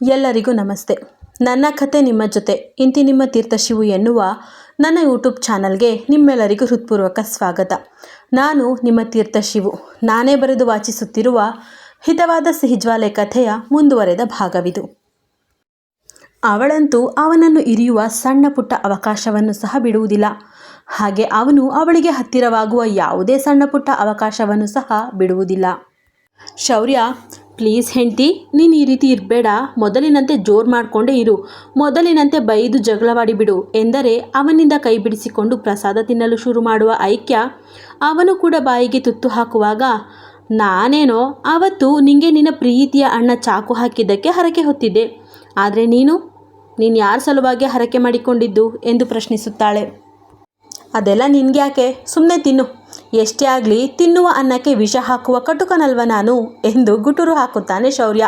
ಎಲ್ಲರಿಗೂ ನಮಸ್ತೆ. ನನ್ನ ಕತೆ ನಿಮ್ಮ ಜೊತೆ. ಇಂತಿ ನಿಮ್ಮ ತೀರ್ಥಶಿವು ಎನ್ನುವ ನನ್ನ ಯೂಟ್ಯೂಬ್ ಚಾನಲ್ಗೆ ನಿಮ್ಮೆಲ್ಲರಿಗೂ ಹೃತ್ಪೂರ್ವಕ ಸ್ವಾಗತ. ನಾನು ನಿಮ್ಮ ತೀರ್ಥಶಿವು. ನಾನೇ ಬರೆದು ವಾಚಿಸುತ್ತಿರುವ ಹಿತವಾದ ಸಿಹಿಜ್ವಾಲೆ ಕಥೆಯ ಮುಂದುವರೆದ ಭಾಗವಿದು. ಅವಳಂತೂ ಅವನನ್ನು ಇರಿಯುವ ಸಣ್ಣ ಪುಟ್ಟ ಅವಕಾಶವನ್ನು ಸಹ ಬಿಡುವುದಿಲ್ಲ. ಹಾಗೆ ಅವನು ಅವಳಿಗೆ ಹತ್ತಿರವಾಗುವ ಯಾವುದೇ ಸಣ್ಣ ಪುಟ್ಟ ಅವಕಾಶವನ್ನು ಸಹ ಬಿಡುವುದಿಲ್ಲ. ಶೌರ್ಯ ಪ್ಲೀಸ್ ಹೆಂಡತಿ, ನೀನು ಈ ರೀತಿ ಇರಬೇಡ. ಮೊದಲಿನಂತೆ ಜೋರು ಮಾಡಿಕೊಂಡೇ ಇರು. ಮೊದಲಿನಂತೆ ಬೈದು ಜಗಳವಾಡಿ ಬಿಡು ಎಂದರೆ ಅವನಿಂದ ಕೈ ಬಿಡಿಸಿಕೊಂಡು ಪ್ರಸಾದ ತಿನ್ನಲು ಶುರು ಮಾಡುವ ಐಕ್ಯ ಅವನು ಕೂಡ ಬಾಯಿಗೆ ತುತ್ತು ಹಾಕುವಾಗ, ನಾನೇನೋ, ಅವತ್ತು ನಿಂಗೆ ನಿನ್ನ ಪ್ರೀತಿಯ ಅಣ್ಣ ಚಾಕು ಹಾಕಿದ್ದಕ್ಕೆ ಹರಕೆ ಹೊತ್ತಿದ್ದೆ. ಆದರೆ ನೀನು ನೀನು ಯಾರ ಸಲುವಾಗಿ ಹರಕೆ ಮಾಡಿಕೊಂಡಿದ್ದು? ಎಂದು ಪ್ರಶ್ನಿಸುತ್ತಾಳೆ. ಅದೆಲ್ಲ ನಿನ್ಗೆ ಯಾಕೆ ಸುಮ್ಮನೆ ತಿನ್ನು. ಎಷ್ಟೇ ಆಗಲಿ ತಿನ್ನುವ ಅನ್ನಕ್ಕೆ ವಿಷ ಹಾಕುವ ಕಟುಕನಲ್ವ ನಾನು ಎಂದು ಗುಟುರು ಹಾಕುತ್ತಾನೆ ಶೌರ್ಯ.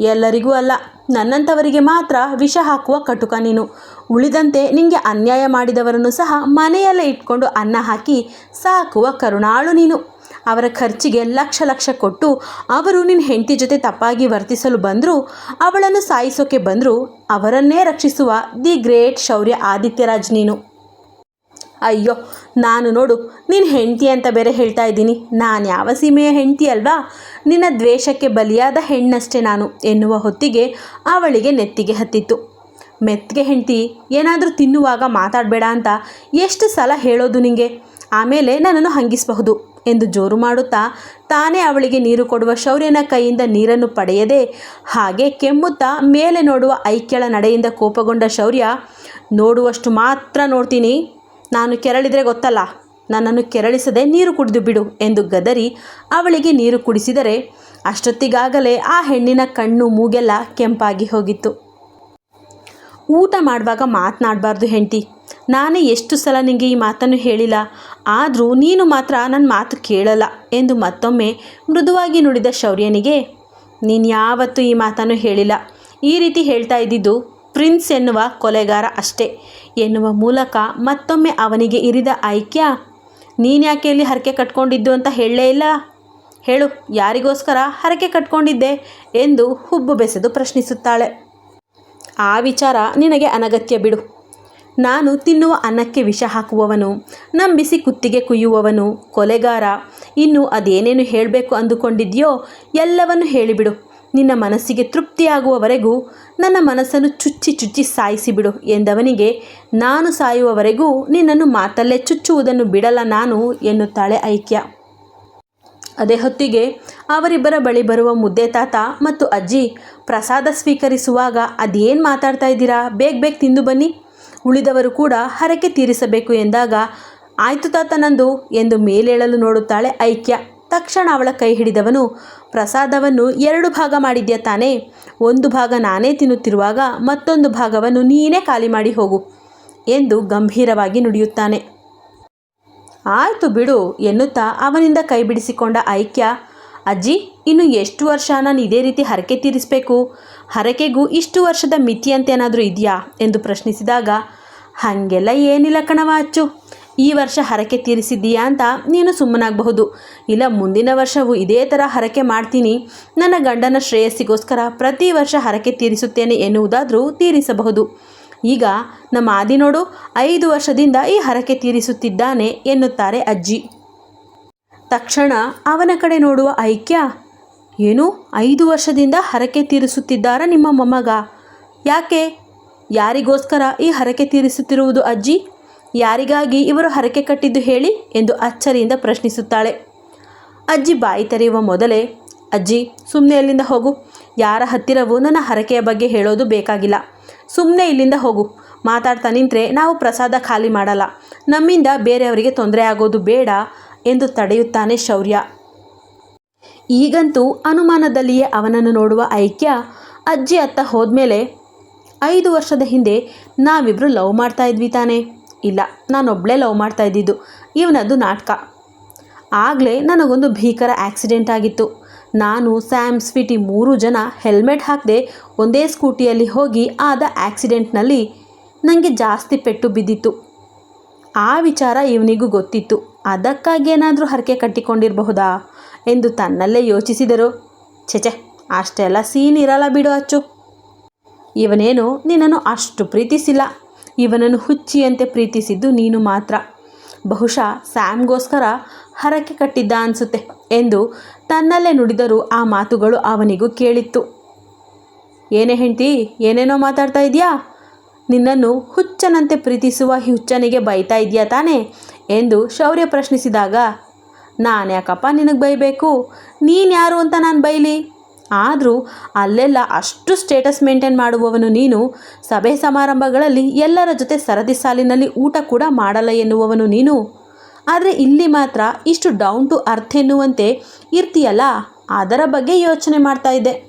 ಎಲ್ಲರಿಗೂ ಅಲ್ಲ ನನ್ನಂಥವರಿಗೆ ಮಾತ್ರ ವಿಷ ಹಾಕುವ ಕಟುಕ ನೀನು. ಉಳಿದಂತೆ ನಿಮಗೆ ಅನ್ಯಾಯ ಮಾಡಿದವರನ್ನು ಸಹ ಮನೆಯಲ್ಲೇ ಇಟ್ಕೊಂಡು ಅನ್ನ ಹಾಕಿ ಸಾಕುವ ಕರುಣಾಳು ನೀನು. ಅವರ ಖರ್ಚಿಗೆ ಲಕ್ಷ ಲಕ್ಷ ಕೊಟ್ಟು ಅವರು ನಿನ್ನ ಹೆಂಡತಿ ಜೊತೆ ತಪ್ಪಾಗಿ ವರ್ತಿಸಲು ಬಂದರೂ, ಅವಳನ್ನು ಸಾಯಿಸೋಕೆ ಬಂದರೂ ಅವರನ್ನೇ ರಕ್ಷಿಸುವ ದಿ ಗ್ರೇಟ್ ಶೌರ್ಯ ಆದಿತ್ಯರಾಜ್ ನೀನು. ಅಯ್ಯೋ ನಾನು ನೋಡು, ನೀನು ಹೆಂಡತಿ ಅಂತ ಬೇರೆ ಹೇಳ್ತಾ ಇದ್ದೀನಿ. ನಾನು ಯಾವ ಸೀಮೆಯ ಹೆಂಡತಿ ಅಲ್ವಾ? ನಿನ್ನ ದ್ವೇಷಕ್ಕೆ ಬಲಿಯಾದ ಹೆಣ್ಣಷ್ಟೇ ನಾನು ಎನ್ನುವ ಹೊತ್ತಿಗೆ ಅವಳಿಗೆ ನೆತ್ತಿಗೆ ಹತ್ತಿತ್ತು. ಮೆತ್ತಿಗೆ ಹೆಂಡತಿ, ಏನಾದರೂ ತಿನ್ನುವಾಗ ಮಾತಾಡಬೇಡ ಅಂತ ಎಷ್ಟು ಸಲ ಹೇಳೋದು ನಿಂಗೆ? ಆಮೇಲೆ ನನ್ನನ್ನು ಹಂಗಿಸಬಹುದು ಎಂದು ಜೋರು ಮಾಡುತ್ತಾ ತಾನೇ ಅವಳಿಗೆ ನೀರು ಕೊಡುವ ಶೌರ್ಯನ ಕೈಯಿಂದ ನೀರನ್ನು ಪಡೆಯದೆ ಹಾಗೆ ಕೆಮ್ಮುತ್ತಾ ಮೇಲೆ ನೋಡುವ ಐಕ್ಯಳ ನಡೆಯಿಂದ ಕೋಪಗೊಂಡ ಶೌರ್ಯ, ನೋಡುವಷ್ಟು ಮಾತ್ರ ನೋಡ್ತೀನಿ. ನಾನು ಕೆರಳಿದರೆ ಗೊತ್ತಲ್ಲ. ನನ್ನನ್ನು ಕೆರಳಿಸದೆ ನೀರು ಕುಡಿದು ಬಿಡು ಎಂದು ಗದರಿ ಅವಳಿಗೆ ನೀರು ಕುಡಿಸಿದರೆ ಅಷ್ಟೊತ್ತಿಗಾಗಲೇ ಆ ಹೆಣ್ಣಿನ ಕಣ್ಣು ಮೂಗೆಲ್ಲ ಕೆಂಪಾಗಿ ಹೋಗಿತ್ತು. ಊಟ ಮಾಡುವಾಗ ಮಾತನಾಡಬಾರ್ದು ಹೆಂಡತಿ. ನಾನೇ ಎಷ್ಟು ಸಲ ನಿನಗೆ ಈ ಮಾತನ್ನು ಹೇಳಿಲ್ಲ. ಆದರೂ ನೀನು ಮಾತ್ರ ನನ್ನ ಮಾತು ಕೇಳಲ್ಲ ಎಂದು ಮತ್ತೊಮ್ಮೆ ಮೃದುವಾಗಿ ನುಡಿದ ಶೌರ್ಯನಿಗೆ, ನೀನು ಯಾವತ್ತೂ ಈ ಮಾತನ್ನು ಹೇಳಿಲ್ಲ. ಈ ರೀತಿ ಹೇಳ್ತಾ ಇದ್ದಿದ್ದು ಪ್ರಿನ್ಸ್ ಎನ್ನುವ ಕೊಲೆಗಾರ ಅಷ್ಟೇ. ಎನ್ನುವ ಮೂಲಕ ಮತ್ತೊಮ್ಮೆ ಅವನಿಗೆ ಇರಿದ ಐಕ್ಯ ನೀನ್ಯಾಕೆ ಇಲ್ಲಿ ಹರಕೆ ಕಟ್ಕೊಂಡಿದ್ದು ಅಂತ ಹೇಳಲೇ ಇಲ್ಲ? ಹೇಳು, ಯಾರಿಗೋಸ್ಕರ ಹರಕೆ ಕಟ್ಕೊಂಡಿದ್ದೆ? ಎಂದು ಹುಬ್ಬು ಬೆಸೆದು ಪ್ರಶ್ನಿಸುತ್ತಾಳೆ. ಆ ವಿಚಾರ ನಿನಗೆ ಅನಗತ್ಯ ಬಿಡು. ನಾನು ತಿನ್ನುವ ಅನ್ನಕ್ಕೆ ವಿಷ ಹಾಕುವವನು, ನಂಬಿಸಿ ಕುತ್ತಿಗೆ ಕುಯ್ಯುವವನು, ಕೊಲೆಗಾರ, ಇನ್ನು ಅದೇನೇನು ಹೇಳಬೇಕು ಅಂದುಕೊಂಡಿದೆಯೋ ಎಲ್ಲವನ್ನು ಹೇಳಿಬಿಡು. ನಿನ್ನ ಮನಸ್ಸಿಗೆ ತೃಪ್ತಿಯಾಗುವವರೆಗೂ ನನ್ನ ಮನಸ್ಸನ್ನು ಚುಚ್ಚಿ ಚುಚ್ಚಿ ಸಾಯಿಸಿಬಿಡು ಎಂದವನಿಗೆ, ನಾನು ಸಾಯುವವರೆಗೂ ನಿನ್ನನ್ನು ಮಾತಲ್ಲೇ ಚುಚ್ಚುವುದನ್ನು ಬಿಡಲ್ಲ ನಾನು ಎನ್ನುತ್ತಾಳೆ ಐಕ್ಯ. ಅದೇ ಹೊತ್ತಿಗೆ ಅವರಿಬ್ಬರ ಬಳಿ ಬರುವ ಮುದ್ದೆ ತಾತ ಮತ್ತು ಅಜ್ಜಿ ಪ್ರಸಾದ ಸ್ವೀಕರಿಸುವಾಗ, ಅದೇನು ಮಾತಾಡ್ತಾ ಇದ್ದೀರಾ? ಬೇಗ ಬೇಗ ತಿಂದು ಬನ್ನಿ. ಉಳಿದವರು ಕೂಡ ಹರಕೆ ತೀರಿಸಬೇಕು ಎಂದಾಗ, ಆಯಿತು ತಾತ ನಂದು ಎಂದು ಮೇಲೇಳಲು ನೋಡುತ್ತಾಳೆ ಐಕ್ಯ. ತಕ್ಷಣ ಅವಳ ಕೈ ಹಿಡಿದವನು ಪ್ರಸಾದವನ್ನು ಎರಡು ಭಾಗ ಮಾಡಿದ್ಯಾ ತಾನೇ? ಒಂದು ಭಾಗ ನಾನೇ ತಿನ್ನುತ್ತಿರುವಾಗ ಮತ್ತೊಂದು ಭಾಗವನ್ನು ನೀನೇ ಖಾಲಿ ಮಾಡಿ ಹೋಗು ಎಂದು ಗಂಭೀರವಾಗಿ ನುಡಿಯುತ್ತಾನೆ. ಆಯಿತು ಬಿಡು ಎನ್ನುತ್ತಾ ಅವನಿಂದ ಕೈ ಬಿಡಿಸಿಕೊಂಡ ಐಕ್ಯ, ಅಜ್ಜಿ, ಇನ್ನು ಎಷ್ಟು ವರ್ಷ ನಾನು ಇದೇ ರೀತಿ ಹರಕೆ ತೀರಿಸಬೇಕು? ಹರಕೆಗೂ ಇಷ್ಟು ವರ್ಷದ ಮಿತಿ ಅಂತೇನಾದರೂ ಇದೆಯಾ? ಎಂದು ಪ್ರಶ್ನಿಸಿದಾಗ, ಹಾಗೆಲ್ಲ ಏನಿಲ್ಲ ಕಣವ ಅಚ್ಚು. ಈ ವರ್ಷ ಹರಕೆ ತೀರಿಸಿದ್ದೀಯಾ ಅಂತ ನೀನು ಸುಮ್ಮನಾಗಬಹುದು. ಇಲ್ಲ, ಮುಂದಿನ ವರ್ಷವೂ ಇದೇ ಥರ ಹರಕೆ ಮಾಡ್ತೀನಿ. ನನ್ನ ಗಂಡನ ಶ್ರೇಯಸ್ಸಿಗೋಸ್ಕರ ಪ್ರತಿ ವರ್ಷ ಹರಕೆ ತೀರಿಸುತ್ತೇನೆ ಎನ್ನುವುದಾದರೂ ತೀರಿಸಬಹುದು. ಈಗ ನಮ್ಮ ಆದಿ ನೋಡು, ಐದು ವರ್ಷದಿಂದ ಈ ಹರಕೆ ತೀರಿಸುತ್ತಿದ್ದಾನೆ ಎನ್ನುತ್ತಾರೆ ಅಜ್ಜಿ. ತಕ್ಷಣ ಅವನ ಕಡೆ ನೋಡುವ ಐಕ್ಯ, ಏನು, ಐದು ವರ್ಷದಿಂದ ಹರಕೆ ತೀರಿಸುತ್ತಿದ್ದಾರ ನಿಮ್ಮ ಮೊಮ್ಮಗ? ಯಾಕೆ? ಯಾರಿಗೋಸ್ಕರ ಈ ಹರಕೆ ತೀರಿಸುತ್ತಿರುವುದು ಅಜ್ಜಿ? ಯಾರಿಗಾಗಿ ಇವರು ಹರಕೆ ಕಟ್ಟಿದ್ದು ಹೇಳಿ ಎಂದು ಅಚ್ಚರಿಯಿಂದ ಪ್ರಶ್ನಿಸುತ್ತಾಳೆ. ಅಜ್ಜಿ ಬಾಯಿ ತೆರೆಯುವ ಮೊದಲೇ, ಅಜ್ಜಿ ಸುಮ್ಮನೆ ಅಲ್ಲಿಂದ ಹೋಗು. ಯಾರ ಹತ್ತಿರವೂ ನನ್ನ ಹರಕೆಯ ಬಗ್ಗೆ ಹೇಳೋದು ಬೇಕಾಗಿಲ್ಲ. ಸುಮ್ಮನೆ ಇಲ್ಲಿಂದ ಹೋಗು. ಮಾತಾಡ್ತಾ ನಿಂತರೆ ನಾವು ಪ್ರಸಾದ ಖಾಲಿ ಮಾಡಲ್ಲ. ನಮ್ಮಿಂದ ಬೇರೆಯವರಿಗೆ ತೊಂದರೆ ಆಗೋದು ಬೇಡ ಎಂದು ತಡೆಯುತ್ತಾನೆ ಶೌರ್ಯ. ಈಗಂತೂ ಅನುಮಾನದಲ್ಲಿಯೇ ಅವನನ್ನು ನೋಡುವ ಐಕ್ಯ ಅಜ್ಜಿ ಅತ್ತ ಹೋದ್ಮೇಲೆ ಐದು ವರ್ಷದ ಹಿಂದೆ ನಾವಿಬ್ಬರು ಲವ್ ಮಾಡ್ತಾ ಇದ್ವಿ ತಾನೇ. ಇಲ್ಲ ನಾನೊಬ್ಬಳೇ ಲವ್ ಮಾಡ್ತಾ ಇದ್ದಿದ್ದು. ಇವನದು ನಾಟಕ. ಆಗಲೇ ನನಗೊಂದು ಭೀಕರ ಆಕ್ಸಿಡೆಂಟ್ ಆಗಿತ್ತು. ನಾನು, ಸ್ಯಾಮ್, ಸ್ವೀಟಿ ಮೂರು ಜನ ಹೆಲ್ಮೆಟ್ ಹಾಕದೆ ಒಂದೇ ಸ್ಕೂಟಿಯಲ್ಲಿ ಹೋಗಿ ಆದ ಆಕ್ಸಿಡೆಂಟ್ನಲ್ಲಿ ನನಗೆ ಜಾಸ್ತಿ ಪೆಟ್ಟು ಬಿದ್ದಿತ್ತು. ಆ ವಿಚಾರ ಇವನಿಗೂ ಗೊತ್ತಿತ್ತು. ಅದಕ್ಕಾಗಿ ಏನಾದರೂ ಹರಕೆ ಕಟ್ಟಿಕೊಂಡಿರಬಹುದಾ ಎಂದು ತನ್ನಲ್ಲೇ ಯೋಚಿಸಿದರು. ಛೆಚೆ ಅಷ್ಟೆಲ್ಲ ಸೀನ್ ಇರಲ್ಲ ಬಿಡು ಅಚ್ಚು. ಇವನೇನು ನಿನ್ನನ್ನು ಅಷ್ಟು ಪ್ರೀತಿಸಿಲ್ಲ. ಇವನನ್ನು ಹುಚ್ಚಿಯಂತೆ ಪ್ರೀತಿಸಿದ್ದು ನೀನು ಮಾತ್ರ. ಬಹುಶಃ ಸ್ಯಾಮ್ಗೋಸ್ಕರ ಹರಕೆ ಕಟ್ಟಿದ್ದ ಅನಿಸುತ್ತೆ ಎಂದು ತನ್ನಲ್ಲೇ ನುಡಿದರೂ ಆ ಮಾತುಗಳು ಅವನಿಗೂ ಕೇಳಿತ್ತು. ಏನೇ ಹೆಂಡತಿ, ಏನೇನೋ ಮಾತಾಡ್ತಾ ಇದೆಯಾ? ನಿನ್ನನ್ನು ಹುಚ್ಚನಂತೆ ಪ್ರೀತಿಸುವ ಹುಚ್ಚನಿಗೆ ಬೈತಾ ಇದೆಯಾ ತಾನೇ ಎಂದು ಶೌರ್ಯ ಪ್ರಶ್ನಿಸಿದಾಗ ನಾನು ಯಾಕಪ್ಪ ನಿನಗೆ ಬೈಬೇಕು? ನೀನು ಯಾರು ಅಂತ ನಾನು ಬೈಲಿ? ಆದರೂ ಅಲ್ಲೆಲ್ಲ ಅಷ್ಟು ಸ್ಟೇಟಸ್ ಮೇಂಟೈನ್ ಮಾಡುವವನು ನೀನು. ಸಭೆ ಸಮಾರಂಭಗಳಲ್ಲಿ ಎಲ್ಲರ ಜೊತೆ ಸರದಿ ಸಾಲಿನಲ್ಲಿ ಊಟ ಕೂಡ ಮಾಡಲ್ಲ ಎನ್ನುವವನು ನೀನು. ಆದರೆ ಇಲ್ಲಿ ಮಾತ್ರ ಇಷ್ಟು ಡೌನ್ ಟು ಅರ್ಥ ಎನ್ನುವಂತೆ ಇರ್ತೀಯಲ್ಲ? ಅದರ ಬಗ್ಗೆ ಯೋಚನೆ ಮಾಡ್ತಾ ಇದ್ದೆ.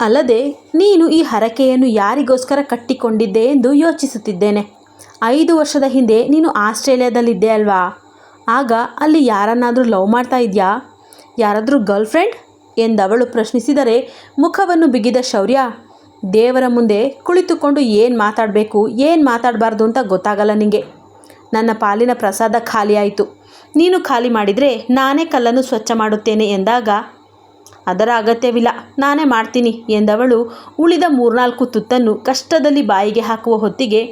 ಅಲ್ಲದೆ ನೀನು ಈ ಹರಕೆಯನ್ನು ಯಾರಿಗೋಸ್ಕರ ಕಟ್ಟಿಕೊಂಡಿದ್ದೆ ಎಂದು ಯೋಚಿಸುತ್ತಿದ್ದೇನೆ. ಐದು ವರ್ಷದ ಹಿಂದೆ ನೀನು ಆಸ್ಟ್ರೇಲಿಯಾದಲ್ಲಿದ್ದೆ ಅಲ್ವಾ? ಆಗ ಅಲ್ಲಿ ಯಾರನ್ನಾದರೂ ಲವ್ ಮಾಡ್ತಾ ಇದೆಯಾ? ಯಾರಾದರೂ ಗರ್ಲ್ ಫ್ರೆಂಡ್ ಎಂದವಳು ಪ್ರಶ್ನಿಸಿದರೆ ಮುಖವನ್ನು ಬಿಗಿದ ಶೌರ್ಯ, ದೇವರ ಮುಂದೆ ಕುಳಿತುಕೊಂಡು ಏನು ಮಾತಾಡಬೇಕು, ಏನು ಮಾತಾಡಬಾರ್ದು ಅಂತ ಗೊತ್ತಾಗಲ್ಲ ನಿನಗೆ ನನ್ನ ಪಾಲಿನ ಪ್ರಸಾದ ಖಾಲಿಯಾಯಿತು ನೀನು ಖಾಲಿ ಮಾಡಿದರೆ ನಾನೇ ಕಲ್ಲನ್ನು ಸ್ವಚ್ಛ ಮಾಡುತ್ತೇನೆ ಎಂದಾಗ, ಅದರ ಅಗತ್ಯವಿಲ್ಲ, ನಾನೇ ಮಾಡ್ತೀನಿ ಎಂದವಳು ಉಳಿದ ಮೂರ್ನಾಲ್ಕು ತುತ್ತನ್ನು ಕಷ್ಟದಲ್ಲಿ ಬಾಯಿಗೆ ಹಾಕುವ ಹೊತ್ತಿಗೆ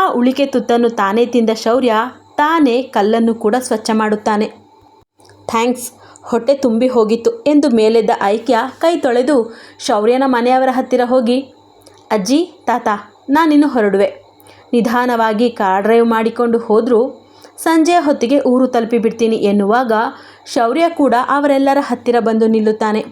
ಆ ಉಳಿಕೆ ತುತ್ತನ್ನು ತಾನೇ ತಿಂದ ಶೌರ್ಯ ತಾನೇ ಕಲ್ಲನ್ನು ಕೂಡ ಸ್ವಚ್ಛ ಮಾಡುತ್ತಾನೆ. ಥ್ಯಾಂಕ್ಸ್. ಹೊಟ್ಟೆ ತುಂಬಿ ಹೋಗಿತ್ತು ಎಂದು ಮೇಲೆದ್ದ ಐಕ್ಯ ಕೈ ತೊಳೆದು ಶೌರ್ಯನ ಮನೆಯವರ ಹತ್ತಿರ ಹೋಗಿ, ಅಜ್ಜಿ, ತಾತ, ನಾನಿನ್ನು ಹೊರಡುವೆ. ನಿಧಾನವಾಗಿ ಕಾರ್ ಡ್ರೈವ್ ಮಾಡಿಕೊಂಡು ಹೋದರೂ ಸಂಜೆಯ ಹೊತ್ತಿಗೆ ಊರು ತಲುಪಿಬಿಡ್ತೀನಿ ಎನ್ನುವಾಗ ಶೌರ್ಯ ಕೂಡ ಅವರೆಲ್ಲರ ಹತ್ತಿರ ಬಂದು ನಿಲ್ಲುತ್ತಾನೆ.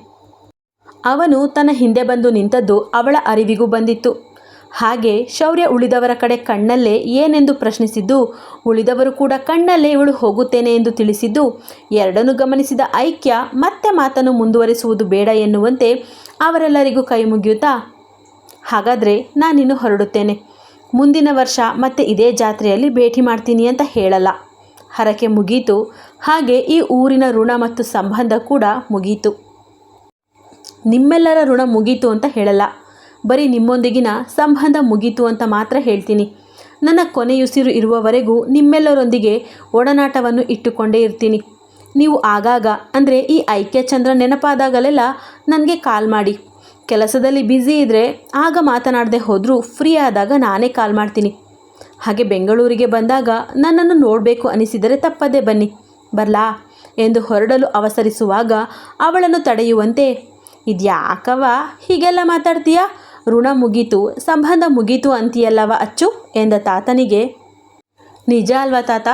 ಅವನು ತನ್ನ ಹಿಂದೆ ಬಂದು ನಿಂತದ್ದು ಅವಳ ಅರಿವಿಗೂ ಬಂದಿತ್ತು. ಹಾಗೆ ಶೌರ್ಯ ಉಳಿದವರ ಕಡೆ ಕಣ್ಣಲ್ಲೇ ಏನೆಂದು ಪ್ರಶ್ನಿಸಿದ್ದು, ಉಳಿದವರು ಕೂಡ ಕಣ್ಣಲ್ಲೇ ಇವಳು ಹೋಗುತ್ತೇನೆ ಎಂದು ತಿಳಿಸಿದ್ದು, ಎರಡನ್ನು ಗಮನಿಸಿದ ಐಕ್ಯ ಮತ್ತೆ ಮಾತನ್ನು ಮುಂದುವರಿಸುವುದು ಬೇಡ ಎನ್ನುವಂತೆ ಅವರೆಲ್ಲರಿಗೂ ಕೈ ಮುಗಿಯುತ್ತಾ, ಹಾಗಾದರೆ ನಾನಿನ್ನು ಹೊರಡುತ್ತೇನೆ. ಮುಂದಿನ ವರ್ಷ ಮತ್ತೆ ಇದೇ ಜಾತ್ರೆಯಲ್ಲಿ ಭೇಟಿ ಮಾಡ್ತೀನಿ ಅಂತ ಹೇಳಲ್ಲ. ಹರಕೆ ಮುಗೀತು, ಹಾಗೆ ಈ ಊರಿನ ಋಣ ಮತ್ತು ಸಂಬಂಧ ಕೂಡ ಮುಗೀತು. ನಿಮ್ಮೆಲ್ಲರ ಋಣ ಮುಗೀತು ಅಂತ ಹೇಳಲ್ಲ. ಬರೀ ನಿಮ್ಮೊಂದಿಗಿನ ಸಂಬಂಧ ಮುಗೀತು ಅಂತ ಮಾತ್ರ ಹೇಳ್ತೀನಿ. ನನ್ನ ಕೊನೆಯುಸಿರು ಇರುವವರೆಗೂ ನಿಮ್ಮೆಲ್ಲರೊಂದಿಗೆ ಒಡನಾಟವನ್ನು ಇಟ್ಟುಕೊಂಡೇ ಇರ್ತೀನಿ. ನೀವು ಆಗಾಗ, ಅಂದರೆ ಈ ಐಕ್ಯಚಂದ್ರ ನೆನಪಾದಾಗಲೆಲ್ಲ ನನಗೆ ಕಾಲ್ ಮಾಡಿ. ಕೆಲಸದಲ್ಲಿ ಬ್ಯುಸಿ ಇದ್ದರೆ ಆಗ ಮಾತನಾಡದೆ ಹೋದರೂ ಫ್ರೀ ಆದಾಗ ನಾನೇ ಕಾಲ್ ಮಾಡ್ತೀನಿ. ಹಾಗೆ ಬೆಂಗಳೂರಿಗೆ ಬಂದಾಗ ನನ್ನನ್ನು ನೋಡಬೇಕು ಅನಿಸಿದರೆ ತಪ್ಪದೇ ಬನ್ನಿ. ಬರಲಾ? ಎಂದು ಹೊರಡಲು ಅವಸರಿಸುವಾಗ ಅವಳನ್ನು ತಡೆಯುವಂತೆ ಇದ್ಯಾಕವ ಹೀಗೆಲ್ಲ ಮಾತಾಡ್ತೀಯಾ? ಋಣ ಮುಗೀತು, ಸಂಬಂಧ ಮುಗೀತು ಅಂತೀಯಲ್ಲವ ಅಚ್ಚು? ಎಂದ ತಾತನಿಗೆ. ನಿಜ ಅಲ್ವಾ ತಾತ?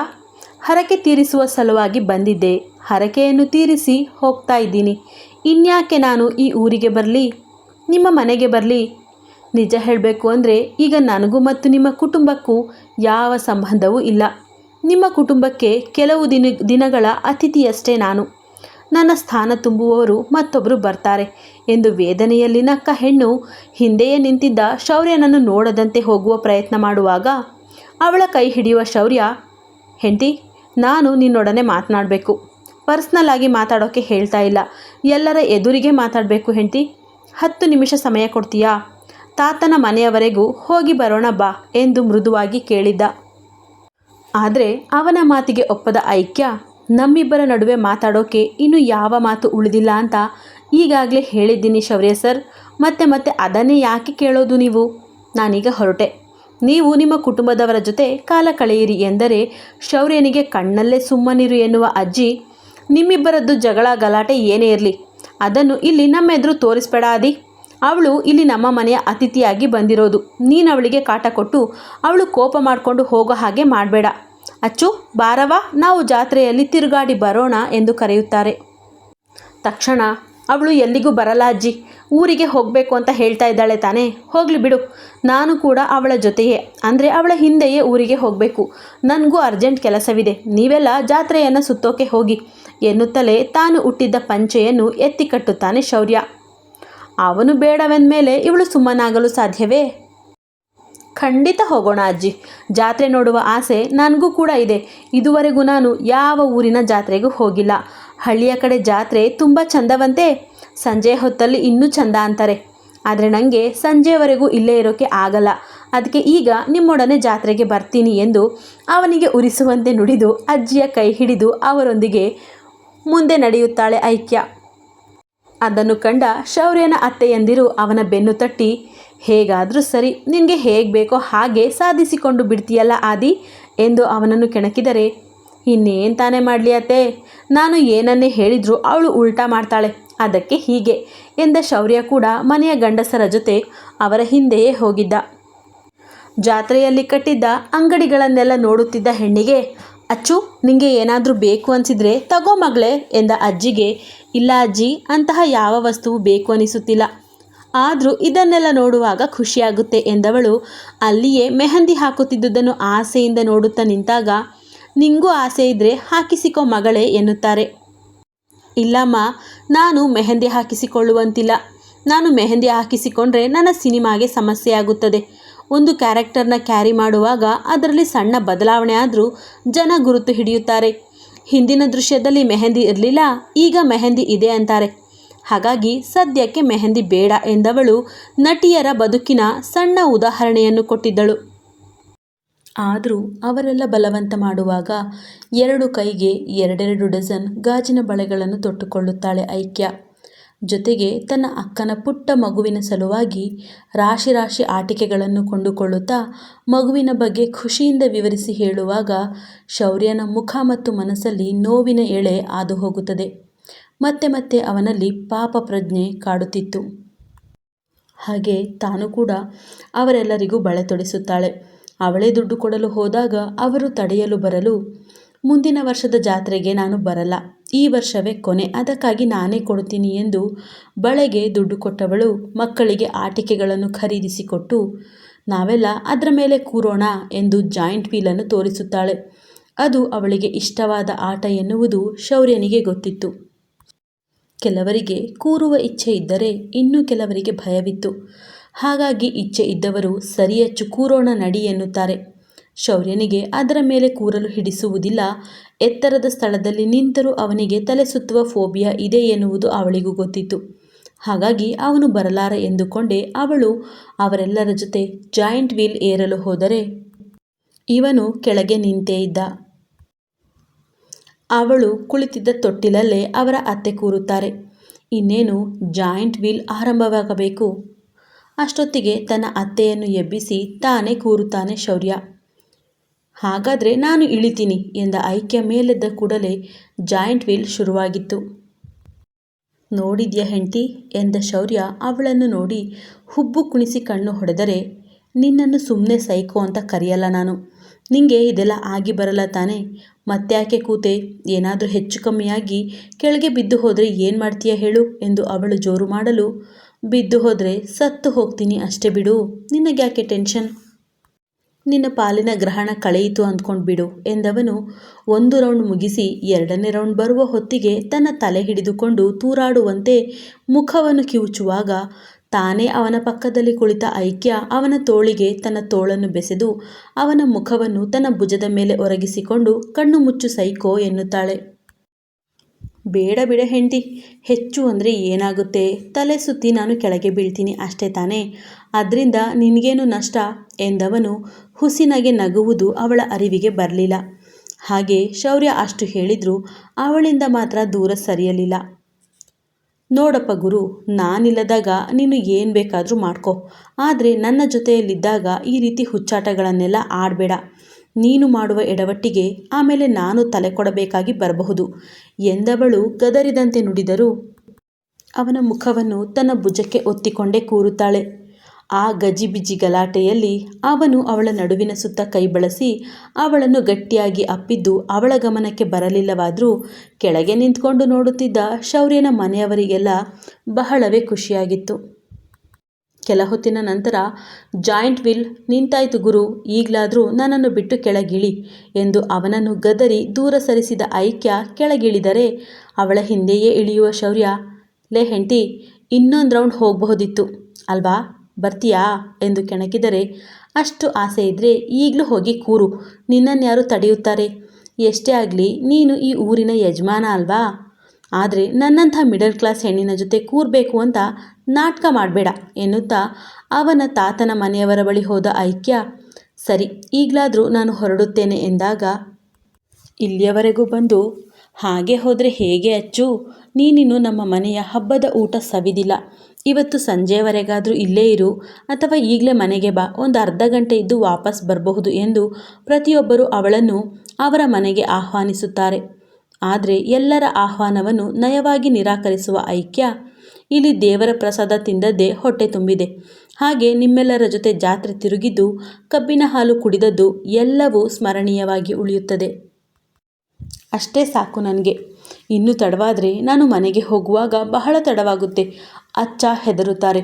ಹರಕೆ ತೀರಿಸುವ ಸಲುವಾಗಿ ಬಂದಿದ್ದೆ. ಹರಕೆಯನ್ನು ತೀರಿಸಿ ಹೋಗ್ತಾ ಇದ್ದೀನಿ. ಇನ್ಯಾಕೆ ನಾನು ಈ ಊರಿಗೆ ಬರಲಿ? ನಿಮ್ಮ ಮನೆಗೆ ಬರಲಿ? ನಿಜ ಹೇಳಬೇಕು ಅಂದರೆ ಈಗ ನನಗೂ ಮತ್ತು ನಿಮ್ಮ ಕುಟುಂಬಕ್ಕೂ ಯಾವ ಸಂಬಂಧವೂ ಇಲ್ಲ. ನಿಮ್ಮ ಕುಟುಂಬಕ್ಕೆ ಕೆಲವು ದಿನ ದಿನಗಳ ಅತಿಥಿಯಷ್ಟೇ ನಾನು. ನನ್ನ ಸ್ಥಾನ ತುಂಬುವವರು ಮತ್ತೊಬ್ಬರು ಬರ್ತಾರೆ ಎಂದು ವೇದನೆಯಲ್ಲಿ ನಕ್ಕ ಹೆಣ್ಣು ಹಿಂದೆಯೇ ನಿಂತಿದ್ದ ಶೌರ್ಯನನ್ನು ನೋಡದಂತೆ ಹೋಗುವ ಪ್ರಯತ್ನ ಮಾಡುವಾಗ ಅವಳ ಕೈ ಹಿಡಿಯುವ ಶೌರ್ಯ, ಹೆಂಡತಿ, ನಾನು ನಿನ್ನೊಡನೆ ಮಾತನಾಡಬೇಕು. ಪರ್ಸ್ನಲ್ ಆಗಿ ಮಾತಾಡೋಕ್ಕೆ ಹೇಳ್ತಾ ಇಲ್ಲ. ಎಲ್ಲರ ಎದುರಿಗೆ ಮಾತಾಡಬೇಕು ಹೆಂಡತಿ. ಹತ್ತು ನಿಮಿಷ ಸಮಯ ಕೊಡ್ತೀಯಾ? ತಾತನ ಮನೆಯವರೆಗೂ ಹೋಗಿ ಬರೋಣ ಬಾ ಎಂದು ಮೃದುವಾಗಿ ಕೇಳಿದ್ದ. ಆದರೆ ಅವನ ಮಾತಿಗೆ ಒಪ್ಪದ ಐಕ್ಯ ನಮ್ಮಿಬ್ಬರ ನಡುವೆ ಮಾತಾಡೋಕೆ ಇನ್ನು ಯಾವ ಮಾತು ಉಳಿದಿಲ್ಲ ಅಂತ ಈಗಾಗಲೇ ಹೇಳಿದ್ದೀನಿ ಶೌರ್ಯ ಸರ್. ಮತ್ತೆ ಮತ್ತೆ ಅದನ್ನೇ ಯಾಕೆ ಕೇಳೋದು ನೀವು? ನಾನೀಗ ಹೊರಟೆ. ನೀವು ನಿಮ್ಮ ಕುಟುಂಬದವರ ಜೊತೆ ಕಾಲ ಕಳೆಯಿರಿ ಎಂದರೆ ಶೌರ್ಯನಿಗೆ ಕಣ್ಣಲ್ಲೇ ಸುಮ್ಮನಿರು ಎನ್ನುವ ಅಜ್ಜಿ ನಿಮ್ಮಿಬ್ಬರದ್ದು ಜಗಳ ಗಲಾಟೆ ಏನೇ ಇರಲಿ, ಅದನ್ನು ಇಲ್ಲಿ ನಮ್ಮೆದುರು ತೋರಿಸ್ಬೇಡ ಅದಿ ಅವಳು ಇಲ್ಲಿ ನಮ್ಮ ಮನೆಯ ಅತಿಥಿಯಾಗಿ ಬಂದಿರೋದು. ನೀನು ಅವಳಿಗೆ ಕಾಟ ಕೊಟ್ಟು ಅವಳು ಕೋಪ ಮಾಡಿಕೊಂಡು ಹೋಗೋ ಹಾಗೆ ಮಾಡಬೇಡ. ಅಚ್ಚು ಬಾರವ ನಾವು ಜಾತ್ರೆಯಲ್ಲಿ ತಿರುಗಾಡಿ ಬರೋಣ ಎಂದು ಕರೆಯುತ್ತಾರೆ. ತಕ್ಷಣ ಅವಳು ಎಲ್ಲಿಗೂ ಬರಲ್ಲ ಅಜ್ಜಿ. ಊರಿಗೆ ಹೋಗಬೇಕು ಅಂತ ಹೇಳ್ತಾ ಇದ್ದಾಳೆ ತಾನೇ. ಹೋಗಲಿ ಬಿಡು. ನಾನು ಕೂಡ ಅವಳ ಜೊತೆಯೇ. ಅಂದರೆ ಅವಳ ಹಿಂದೆಯೇ ಊರಿಗೆ ಹೋಗಬೇಕು. ನನಗೂ ಅರ್ಜೆಂಟ್ ಕೆಲಸವಿದೆ. ನೀವೆಲ್ಲ ಜಾತ್ರೆಯನ್ನು ಸುತ್ತೋಕೆ ಹೋಗಿ. ಎನ್ನುತ್ತಲೇ ತಾನು ಹುಟ್ಟಿದ್ದ ಪಂಚೆಯನ್ನು ಎತ್ತಿ ಕಟ್ಟುತ್ತಾನೆ ಶೌರ್ಯ. ಅವನು ಬೇಡವೆಂದ ಮೇಲೆ ಇವಳು ಸುಮ್ಮನಾಗಲು ಸಾಧ್ಯವೇ? ಖಂಡಿತ ಹೋಗೋಣ, ಅಜ್ಜಿ. ಜಾತ್ರೆ ನೋಡುವ ಆಸೆ ನನಗೂ ಕೂಡ ಇದೆ. ಇದುವರೆಗೂ ನಾನು ಯಾವ ಊರಿನ ಜಾತ್ರೆಗೂ ಹೋಗಿಲ್ಲ. ಹಳ್ಳಿಯ ಕಡೆ ಜಾತ್ರೆ ತುಂಬ ಚಂದವಂತೆ. ಸಂಜೆ ಹೊತ್ತಲ್ಲಿ ಇನ್ನೂ ಚಂದ ಅಂತಾರೆ. ಆದರೆ ನನಗೆ ಸಂಜೆವರೆಗೂ ಇಲ್ಲೇ ಇರೋಕ್ಕೆ ಆಗಲ್ಲ. ಅದಕ್ಕೆ ಈಗ ನಿಮ್ಮೊಡನೆ ಜಾತ್ರೆಗೆ ಬರ್ತೀನಿ ಎಂದು ಅವನಿಗೆ ಉರಿಸುವಂತೆ ನುಡಿದು ಅಜ್ಜಿಯ ಕೈ ಹಿಡಿದು ಅವರೊಂದಿಗೆ ಮುಂದೆ ನಡೆಯುತ್ತಾಳೆ ಐಕ್ಯ. ಅದನ್ನು ಕಂಡ ಶೌರ್ಯನ ಅತ್ತೆಯಂದಿರು ಅವನ ಬೆನ್ನು ತಟ್ಟಿ ಹೇಗಾದರೂ ಸರಿ, ನಿನಗೆ ಹೇಗೆ ಬೇಕೋ ಹಾಗೆ ಸಾಧಿಸಿಕೊಂಡು ಬಿಡ್ತೀಯಲ್ಲ ಆದಿ ಎಂದು ಅವನನ್ನು ಕೆಣಕಿದರೆ. ಇನ್ನೇನು ತಾನೇ ಮಾಡಲಿ ಅತ್ತೆ? ನಾನು ಏನನ್ನೇ ಹೇಳಿದರೂ ಅವಳು ಉಲ್ಟಾ ಮಾಡ್ತಾಳೆ. ಅದಕ್ಕೆ ಹೀಗೆ ಎಂದ ಶೌರ್ಯ ಕೂಡ ಮನೆಯ ಗಂಡಸರ ಜೊತೆ ಅವರ ಹಿಂದೆಯೇ ಹೋಗಿದ್ದ. ಜಾತ್ರೆಯಲ್ಲಿ ಕಟ್ಟಿದ್ದ ಅಂಗಡಿಗಳನ್ನೆಲ್ಲ ನೋಡುತ್ತಿದ್ದ ಹೆಣ್ಣಿಗೆ, ಅಚ್ಚು ನಿಮಗೆ ಏನಾದರೂ ಬೇಕು ಅನಿಸಿದರೆ ತಗೋ ಮಗಳೇ ಎಂದ ಅಜ್ಜಿಗೆ, ಇಲ್ಲ ಅಜ್ಜಿ, ಅಂತಹ ಯಾವ ವಸ್ತುವು ಬೇಕು ಅನಿಸುತ್ತಿಲ್ಲ. ಆದರೂ ಇದನ್ನೆಲ್ಲ ನೋಡುವಾಗ ಖುಷಿಯಾಗುತ್ತೆ ಎಂದವಳು. ಅಲ್ಲಿಯೇ ಮೆಹಂದಿ ಹಾಕುತ್ತಿದ್ದುದನ್ನು ಆಸೆಯಿಂದ ನೋಡುತ್ತಾ ನಿಂತಾಗ, ನಿಂಗೂ ಆಸೆ ಇದ್ದರೆ ಹಾಕಿಸಿಕೋ ಮಗಳೇ ಎನ್ನುತ್ತಾರೆ. ಇಲ್ಲಮ್ಮ ನಾನು ಮೆಹಂದಿ ಹಾಕಿಸಿಕೊಳ್ಳುವಂತಿಲ್ಲ. ನಾನು ಮೆಹಂದಿ ಹಾಕಿಸಿಕೊಂಡ್ರೆ ನನ್ನ ಸಿನಿಮಾಗೆ ಸಮಸ್ಯೆ ಆಗುತ್ತದೆ. ಒಂದು ಕ್ಯಾರೆಕ್ಟರ್ನ ಕ್ಯಾರಿ ಮಾಡುವಾಗ ಅದರಲ್ಲಿ ಸಣ್ಣ ಬದಲಾವಣೆ ಆದರೂ ಜನ ಗುರುತು ಹಿಡಿಯುತ್ತಾರೆ. ಹಿಂದಿನ ದೃಶ್ಯದಲ್ಲಿ ಮೆಹಂದಿ ಇರಲಿಲ್ಲ, ಈಗ ಮೆಹಂದಿ ಇದೆ ಅಂತಾರೆ. ಹಾಗಾಗಿ ಸದ್ಯಕ್ಕೆ ಮೆಹಂದಿ ಬೇಡ ಎಂದವಳು ನಟಿಯರ ಬದುಕಿನ ಸಣ್ಣ ಉದಾಹರಣೆಯನ್ನು ಕೊಟ್ಟಿದ್ದಳು. ಆದರೂ ಅವರೆಲ್ಲ ಬಲವಂತ ಮಾಡುವಾಗ ಎರಡು ಕೈಗೆ ಎರಡೆರಡು ಡಜನ್ ಗಾಜಿನ ಬಳೆಗಳನ್ನು ತೊಟ್ಟುಕೊಳ್ಳುತ್ತಾಳೆ ಐಕ್ಯ. ಜೊತೆಗೆ ತನ್ನ ಅಕ್ಕನ ಪುಟ್ಟ ಮಗುವಿನ ಸಲುವಾಗಿ ರಾಶಿ ರಾಶಿ ಆಟಿಕೆಗಳನ್ನು ಕೊಂಡುಕೊಳ್ಳುತ್ತಾ ಮಗುವಿನ ಬಗ್ಗೆ ಖುಷಿಯಿಂದ ವಿವರಿಸಿ ಹೇಳುವಾಗ ಶೌರ್ಯನ ಮುಖ ಮತ್ತು ಮನಸ್ಸಲ್ಲಿ ನೋವಿನ ಎಳೆ ಹಾದು ಹೋಗುತ್ತದೆ ಮತ್ತೆ ಮತ್ತೆ ಅವನಲ್ಲಿ ಪಾಪ ಪ್ರಜ್ಞೆ ಕಾಡುತ್ತಿತ್ತು. ಹಾಗೆ ತಾನು ಕೂಡ ಅವರೆಲ್ಲರಿಗೂ ಬಳೆ ತೊಡಿಸುತ್ತಾಳೆ. ಅವಳೇ ದುಡ್ಡು ಕೊಡಲು ಹೋದಾಗ ಅವರು ತಡೆಯಲು ಬರಲು, ಮುಂದಿನ ವರ್ಷದ ಜಾತ್ರೆಗೆ ನಾನು ಬರಲ್ಲ. ಈ ವರ್ಷವೇ ಕೊನೆ. ಅದಕ್ಕಾಗಿ ನಾನೇ ಕೊಡ್ತೀನಿ ಎಂದು ಬಳೆಗೆ ದುಡ್ಡು ಕೊಟ್ಟವಳು ಮಕ್ಕಳಿಗೆ ಆಟಿಕೆಗಳನ್ನು ಖರೀದಿಸಿಕೊಟ್ಟು, ನಾವೆಲ್ಲ ಅದರ ಮೇಲೆ ಕೂರೋಣ ಎಂದು ಜಾಯಿಂಟ್ ವೀಲನ್ನು ತೋರಿಸುತ್ತಾಳೆ. ಅದು ಅವಳಿಗೆ ಇಷ್ಟವಾದ ಆಟ ಎನ್ನುವುದು ಶೌರ್ಯನಿಗೆ ಗೊತ್ತಿತ್ತು. ಕೆಲವರಿಗೆ ಕೂರುವ ಇಚ್ಛೆ ಇದ್ದರೆ ಇನ್ನು ಕೆಲವರಿಗೆ ಭಯವಿತ್ತು. ಹಾಗಾಗಿ ಇಚ್ಛೆ ಇದ್ದವರು ಸರಿಯಚ್ಚು ಕೂರೋಣ ನಡಿ ಎನ್ನುತ್ತಾರೆ. ಶೌರ್ಯನಿಗೆ ಅದರ ಮೇಲೆ ಕೂರಲು ಹಿಡಿಸುವುದಿಲ್ಲ. ಎತ್ತರದ ಸ್ಥಳದಲ್ಲಿ ನಿಂತರೂ ಅವನಿಗೆ ತಲೆ ಸುತ್ತುವ ಫೋಬಿಯಾ ಇದೆ ಎನ್ನುವುದು ಅವಳಿಗೂ ಗೊತ್ತಿತ್ತು. ಹಾಗಾಗಿ ಅವನು ಬರಲಾರ ಎಂದುಕೊಂಡೇ ಅವಳು ಅವರೆಲ್ಲರ ಜೊತೆ ಜಾಯಿಂಟ್ ವೀಲ್ ಏರಲು ಹೋದರೆ ಇವನು ಕೆಳಗೆ ನಿಂತೇ ಇದ್ದ. ಅವಳು ಕುಳಿತಿದ್ದ ತೊಟ್ಟಿಲಲ್ಲೇ ಅವರ ಅತ್ತೆ ಕೂರುತ್ತಾರೆ. ಇನ್ನೇನು ಜಾಯಿಂಟ್ ವೀಲ್ ಆರಂಭವಾಗಬೇಕು. ಅಷ್ಟೊತ್ತಿಗೆ ತನ್ನ ಅತ್ತೆಯನ್ನು ಎಬ್ಬಿಸಿ ತಾನೇ ಕೂರುತ್ತಾನೆ ಶೌರ್ಯ. ಹಾಗಾದರೆ ನಾನು ಇಳಿತೀನಿ ಎಂದ ಐಕ್ಯ ಮೇಲೆದ್ದ ಕೂಡಲೇ ಜಾಯಿಂಟ್ ವೀಲ್ ಶುರುವಾಗಿತ್ತು. ನೋಡಿದ್ಯಾ ಹೆಂಡತಿ ಎಂದ ಶೌರ್ಯ ಅವಳನ್ನು ನೋಡಿ ಹುಬ್ಬು ಕುಣಿಸಿ ಕಣ್ಣು ಹೊಡೆದರೆ ನಿನ್ನನ್ನು ಸುಮ್ಮನೆ ಸೈಕೋ ಅಂತ ಕರೆಯಲ್ಲ ನಾನು. ನಿಂಗೆ ಇದೆಲ್ಲ ಆಗಿ ಬರಲ್ಲ ತಾನೇ? ಮತ್ತ್ಯಾಕೆ ಕೂತೆ? ಏನಾದರೂ ಹೆಚ್ಚು ಕಮ್ಮಿಯಾಗಿ ಕೆಳಗೆ ಬಿದ್ದು ಹೋದರೆ ಏನು ಮಾಡ್ತೀಯ ಹೇಳು ಎಂದು ಅವಳು ಜೋರು ಮಾಡಲು. ಬಿದ್ದು ಹೋದರೆ ಸತ್ತು ಹೋಗ್ತೀನಿ ಅಷ್ಟೇ ಬಿಡು. ನಿನಗ್ಯಾಕೆ ಟೆನ್ಷನ್? ನಿನ್ನ ಪಾಲಿನ ಗ್ರಹಣ ಕಳೆಯಿತು ಅಂದ್ಕೊಂಡು ಬಿಡು ಎಂದವನು ಒಂದು ರೌಂಡ್ ಮುಗಿಸಿ ಎರಡನೇ ರೌಂಡ್ ಬರುವ ಹೊತ್ತಿಗೆ ತನ್ನ ತಲೆ ಹಿಡಿದುಕೊಂಡು ತೂರಾಡುವಂತೆ ಮುಖವನ್ನು ಕಿವುಚುವಾಗ ತಾನೇ ಅವನ ಪಕ್ಕದಲ್ಲಿ ಕುಳಿತ ಐಕ್ಯ ಅವನ ತೋಳಿಗೆ ತನ್ನ ತೋಳನ್ನು ಬೆಸೆದು ಅವನ ಮುಖವನ್ನು ತನ್ನ ಭುಜದ ಮೇಲೆ ಒರಗಿಸಿಕೊಂಡು ಕಣ್ಣು ಮುಚ್ಚು ಸೈಕೋ ಎನ್ನುತ್ತಾಳೆ. ಬೇಡ ಬಿಡ ಹೆಂಡಿ ಹೆಚ್ಚು ಅಂದರೆ ಏನಾಗುತ್ತೆ? ತಲೆ ಸುತ್ತಿ ನಾನು ಕೆಳಗೆ ಬೀಳ್ತೀನಿ ಅಷ್ಟೇ ತಾನೇ. ಅದರಿಂದ ನಿನಗೇನು ನಷ್ಟ? ಎಂದವನು ಹುಸಿನಗೆ ನಗುವುದು ಅವಳ ಅರಿವಿಗೆ ಬರಲಿಲ್ಲ. ಹಾಗೆ ಶೌರ್ಯ ಅಷ್ಟು ಹೇಳಿದರೂ ಅವಳಿಂದ ಮಾತ್ರ ದೂರ ಸರಿಯಲಿಲ್ಲ. ನೋಡಪ್ಪ ಗುರು, ನಾನಿಲ್ಲದಾಗ ನೀನು ಏನು ಬೇಕಾದರೂ ಮಾಡ್ಕೋ. ಆದರೆ ನನ್ನ ಜೊತೆಯಲ್ಲಿದ್ದಾಗ ಈ ರೀತಿ ಹುಚ್ಚಾಟಗಳನ್ನೆಲ್ಲ ಆಡಬೇಡ. ನೀನು ಮಾಡುವ ಎಡವಟ್ಟಿಗೆ ಆಮೇಲೆ ನಾನು ತಲೆ ಕೊಡಬೇಕಾಗಿ ಬರಬಹುದು. ಎಂದವಳು ಗದರಿದಂತೆ ನುಡಿದರೂ ಅವನ ಮುಖವನ್ನು ತನ್ನ ಭುಜಕ್ಕೆ ಒತ್ತಿಕೊಂಡೇ ಕೂರುತ್ತಾಳೆ. ಆ ಗಜಿಬಿಜಿ ಗಲಾಟೆಯಲ್ಲಿ ಅವನು ಅವಳ ನಡುವಿನ ಸುತ್ತ ಕೈ ಬಳಸಿ ಅವಳನ್ನು ಗಟ್ಟಿಯಾಗಿ ಅಪ್ಪಿದ್ದು ಅವಳ ಗಮನಕ್ಕೆ ಬರಲಿಲ್ಲವಾದರೂ ಕೆಳಗೆ ನಿಂತ್ಕೊಂಡು ನೋಡುತ್ತಿದ್ದ ಶೌರ್ಯನ ಮನೆಯವರಿಗೆಲ್ಲ ಬಹಳವೇ ಖುಷಿಯಾಗಿತ್ತು. ಕೆಲ ಹೊತ್ತಿನ ನಂತರ, ಜಾಯಿಂಟ್ ವಿಲ್, ನಿಂತಾಯ್ತು ಗುರು, ಈಗಲಾದರೂ ನನ್ನನ್ನು ಬಿಟ್ಟು ಕೆಳಗಿಳಿ ಎಂದು ಅವನನ್ನು ಗದರಿ ದೂರ ಸರಿಸಿದ ಐಕ್ಯ ಕೆಳಗಿಳಿದರೆ ಅವಳ ಹಿಂದೆಯೇ ಇಳಿಯುವ ಶೌರ್ಯ, ಲೇ ಹೆಂಡತಿ, ಇನ್ನೊಂದು ರೌಂಡ್ ಹೋಗಬಹುದಿತ್ತು, ಅಲ್ವಾ? ಬರ್ತೀಯಾ ಎಂದು ಕೆಣಕಿದರೆ, ಅಷ್ಟು ಆಸೆ ಇದ್ದರೆ ಈಗಲೂ ಹೋಗಿ ಕೂರು, ನಿನ್ನನ್ಯಾರು ತಡೆಯುತ್ತಾರೆ? ಎಷ್ಟೇ ಆಗಲಿ, ನೀನು ಈ ಊರಿನ ಯಜಮಾನ ಅಲ್ವಾ? ಆದರೆ ನನ್ನಂಥ ಮಿಡಲ್ ಕ್ಲಾಸ್ ಹೆಣ್ಣಿನ ಜೊತೆ ಕೂರಬೇಕು ಅಂತ ನಾಟಕ ಮಾಡಬೇಡ ಎನ್ನುತ್ತಾ ಅವನ ತಾತನ ಮನೆಯವರ ಬಳಿ ಹೋದ ಐಕ್ಯ, ಸರಿ, ಈಗಲಾದರೂ ನಾನು ಹೊರಡುತ್ತೇನೆ ಎಂದಾಗ, ಇಲ್ಲಿಯವರೆಗೂ ಬಂದು, ಹಾಗೆ ಹೋದರೆ ಹೇಗೆ ಅಚ್ಚು, ನೀನಿನ್ನು ನಮ್ಮ ಮನೆಯ ಹಬ್ಬದ ಊಟ ಸವಿದಿಲ್ಲ ಇವತ್ತು ಸಂಜೆವರೆಗಾದರೂ ಇಲ್ಲೇ ಇರು ಅಥವಾ ಈಗಲೇ ಮನೆಗೆ ಬಾ. ಒಂದು ಅರ್ಧ ಗಂಟೆ ಇದ್ದು ವಾಪಸ್ ಬರಬಹುದು ಎಂದು ಪ್ರತಿಯೊಬ್ಬರು ಅವಳನ್ನು ಅವರ ಮನೆಗೆ ಆಹ್ವಾನಿಸುತ್ತಾರೆ. ಆದರೆ ಎಲ್ಲರ ಆಹ್ವಾನವನ್ನು ನಯವಾಗಿ ನಿರಾಕರಿಸುವ ಐಕ್ಯ ಇಲ್ಲಿ ದೇವರ ಪ್ರಸಾದ ತಿಂದದ್ದೇ ಹೊಟ್ಟೆ ತುಂಬಿದೆ. ಹಾಗೆ ನಿಮ್ಮೆಲ್ಲರ ಜೊತೆ ಜಾತ್ರೆ ತಿರುಗಿದ್ದು ಕಬ್ಬಿನ ಹಾಲು ಕುಡಿದದ್ದು ಎಲ್ಲವೂ ಸ್ಮರಣೀಯವಾಗಿ ಉಳಿಯುತ್ತದೆ. ಅಷ್ಟೇ ಸಾಕು ನನಗೆ. ಇನ್ನು ತಡವಾದರೆ ನಾನು ಮನೆಗೆ ಹೋಗುವಾಗ ಬಹಳ ತಡವಾಗುತ್ತೆ. ಅಚ್ಚ ಹೆದರುತ್ತಾರೆ.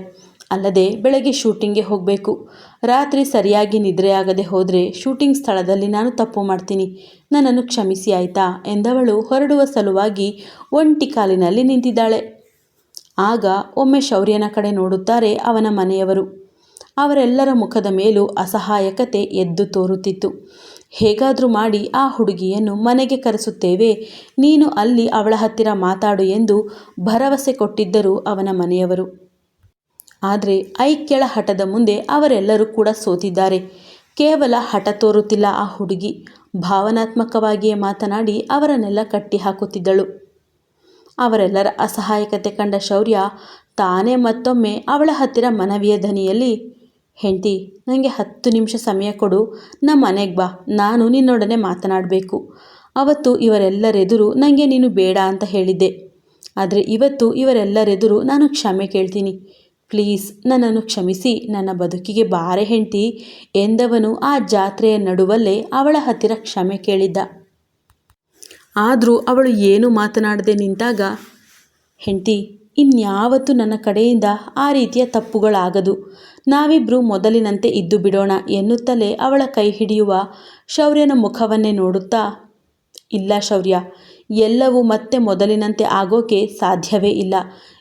ಅಲ್ಲದೆ ಬೆಳಗ್ಗೆ ಶೂಟಿಂಗ್ಗೆ ಹೋಗಬೇಕು. ರಾತ್ರಿ ಸರಿಯಾಗಿ ನಿದ್ರೆಯಾಗದೆ ಹೋದರೆ ಶೂಟಿಂಗ್ ಸ್ಥಳದಲ್ಲಿ ನಾನು ತಪ್ಪು ಮಾಡ್ತೀನಿ. ನನ್ನನ್ನು ಕ್ಷಮಿಸಿ ಆಯಿತಾ ಎಂದವಳು ಹೊರಡುವ ಸಲುವಾಗಿ ಒಂಟಿ ಕಾಲಿನಲ್ಲಿ ನಿಂತಿದ್ದಾಳೆ. ಆಗ ಒಮ್ಮೆ ಶೌರ್ಯನ ಕಡೆ ನೋಡುತ್ತಾರೆ ಅವನ ಮನೆಯವರು. ಅವರೆಲ್ಲರ ಮುಖದ ಮೇಲೂ ಅಸಹಾಯಕತೆ ಎದ್ದು ತೋರುತ್ತಿತ್ತು. ಹೇಗಾದರೂ ಮಾಡಿ ಆ ಹುಡುಗಿಯನ್ನು ಮನೆಗೆ ಕರೆಸುತ್ತೇವೆ, ನೀನು ಅಲ್ಲಿ ಅವಳ ಹತ್ತಿರ ಮಾತಾಡು ಎಂದು ಭರವಸೆ ಕೊಟ್ಟಿದ್ದರು ಅವನ ಮನೆಯವರು. ಆದರೆ ಐಕ್ಯಳ ಹಠದ ಮುಂದೆ ಅವರೆಲ್ಲರೂ ಕೂಡ ಸೋತಿದ್ದಾರೆ. ಕೇವಲ ಹಠ ತೋರುತ್ತಿಲ್ಲ ಆ ಹುಡುಗಿ. ಭಾವನಾತ್ಮಕವಾಗಿಯೇ ಮಾತನಾಡಿ ಅವರನ್ನೆಲ್ಲ ಕಟ್ಟಿ ಹಾಕುತ್ತಿದ್ದಳು ಅವರೆಲ್ಲರ ಅಸಹಾಯಕತೆ ಕಂಡ ಶೌರ್ಯ ತಾನೇ ಮತ್ತೊಮ್ಮೆ ಅವಳ ಹತ್ತಿರ ಮನವಿಯ ಧ್ವನಿಯಲ್ಲಿ ಹೆಂಡತಿ ನನಗೆ ಹತ್ತು ನಿಮಿಷ ಸಮಯ ಕೊಡು ನಮ್ಮ ಮನೆಗೆ ಬಾ, ನಾನು ನಿನ್ನೊಡನೆ ಮಾತನಾಡಬೇಕು. ಅವತ್ತು ಇವರೆಲ್ಲರೆದುರು ನನಗೆ ನೀನು ಬೇಡ ಅಂತ ಹೇಳಿದ್ದೆ. ಆದರೆ ಇವತ್ತು ಇವರೆಲ್ಲರೆದುರು ನಾನು ಕ್ಷಮೆ ಕೇಳ್ತೀನಿ. ಪ್ಲೀಸ್, ನನ್ನನ್ನು ಕ್ಷಮಿಸಿ, ನನ್ನ ಬದುಕಿಗೆ ಬಾರೆ ಹೆಂಡತಿ, ಎಂದವನು ಆ ಜಾತ್ರೆಯ ನಡುವಲ್ಲೇ ಅವಳ ಹತ್ತಿರ ಕ್ಷಮೆ ಕೇಳಿದ್ದ. ಆದರೂ ಅವಳು ಏನು ಮಾತನಾಡದೆ ನಿಂತಾಗ, ಹೆಂಡತಿ ಇನ್ಯಾವತ್ತೂ ನನ್ನ ಕಡೆಯಿಂದ ಆ ರೀತಿಯ ತಪ್ಪುಗಳಾಗದು. ನಾವಿಬ್ಬರು ಮೊದಲಿನಂತೆ ಇದ್ದು ಬಿಡೋಣ ಎನ್ನುತ್ತಲೇ ಅವಳ ಕೈ ಹಿಡಿಯುವ ಶೌರ್ಯನ ಮುಖವನ್ನೇ ನೋಡುತ್ತಾ, ಇಲ್ಲ ಶೌರ್ಯ, ಎಲ್ಲವೂ ಮತ್ತೆ ಮೊದಲಿನಂತೆ ಆಗೋಕೆ ಸಾಧ್ಯವೇ ಇಲ್ಲ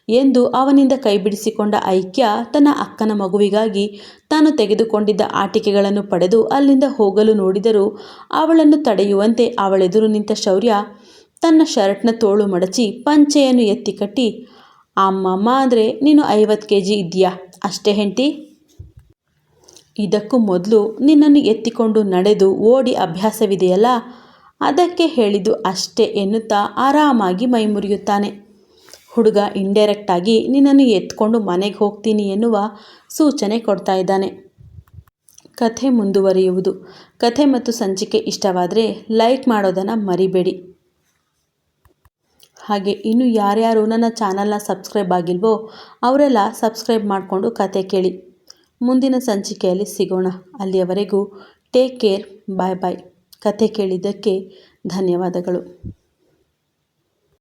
ಎಂದು ಅವನಿಂದ ಕೈಬಿಡಿಸಿಕೊಂಡ ಐಕ್ಯ ತನ್ನ ಅಕ್ಕನ ಮಗುವಿಗಾಗಿ ತಾನು ತೆಗೆದುಕೊಂಡಿದ್ದ ಆಟಿಕೆಗಳನ್ನು ಪಡೆದು ಅಲ್ಲಿಂದ ಹೋಗಲು ನೋಡಿದರೂ ಅವಳನ್ನು ತಡೆಯುವಂತೆ ಅವಳೆದುರು ನಿಂತ ಶೌರ್ಯ ತನ್ನ ಶರ್ಟ್ನ ತೋಳು ಮಡಚಿ ಪಂಚೆಯನ್ನು ಎತ್ತಿ ಕಟ್ಟಿ ಅಮ್ಮಮ್ಮ ಅಂದರೆ ನೀನು ಐವತ್ತು ಕೆ ಜಿ ಇದೆಯಾ ಅಷ್ಟೇ ಹೆಂಡತಿ. ಇದಕ್ಕೂ ಮೊದಲು ನಿನ್ನನ್ನು ಎತ್ತಿಕೊಂಡು ನಡೆದು ಓಡಿ ಅಭ್ಯಾಸವಿದೆಯಲ್ಲ? ಅದಕ್ಕೆ ಹೇಳಿದ್ದು ಅಷ್ಟೇ ಎನ್ನುತ್ತಾ ಆರಾಮಾಗಿ ಮೈ ಮುರಿಯುತ್ತಾನೆ. ಹುಡುಗ ಇಂಡೈರೆಕ್ಟಾಗಿ ನಿನ್ನನ್ನು ಎತ್ಕೊಂಡು ಮನೆಗೆ ಹೋಗ್ತೀನಿ ಎನ್ನುವ ಸೂಚನೆ ಕೊಡ್ತಾ ಇದ್ದಾನೆ. ಕಥೆ ಮುಂದುವರಿಯುವುದು. ಕಥೆ ಮತ್ತು ಸಂಚಿಕೆ ಇಷ್ಟವಾದರೆ ಲೈಕ್ ಮಾಡೋದನ್ನು ಮರಿಬೇಡಿ. ಹಾಗೆ ಇನ್ನು ಯಾರ್ಯಾರು ನನ್ನ ಚಾನಲ್ನ ಸಬ್ಸ್ಕ್ರೈಬ್ ಆಗಿಲ್ವೋ ಅವರೆಲ್ಲ ಸಬ್ಸ್ಕ್ರೈಬ್ ಮಾಡಿಕೊಂಡು ಕತೆ ಕೇಳಿ. ಮುಂದಿನ ಸಂಚಿಕೆಯಲ್ಲಿ ಸಿಗೋಣ. ಅಲ್ಲಿಯವರೆಗೂ ಟೇಕ್ ಕೇರ್, ಬಾಯ್ ಬಾಯ್. ಕತೆ ಕೇಳಿದ್ದಕ್ಕೆ ಧನ್ಯವಾದಗಳು.